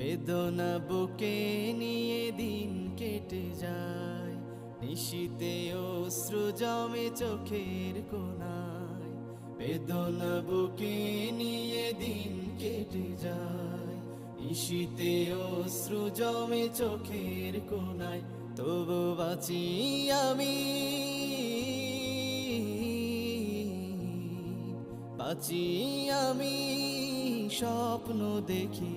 বেদনা বুকে নিয়ে দিন কেটে যায়, নিশীতে অশ্রু জমে চোখের কোনায় বেদনা বুকে নিয়ে দিন কেটে যায়, নিশীতে অশ্রু জমে চোখের কোনায় তবু বাঁচি আমি বাঁচি আমি, স্বপ্ন দেখি।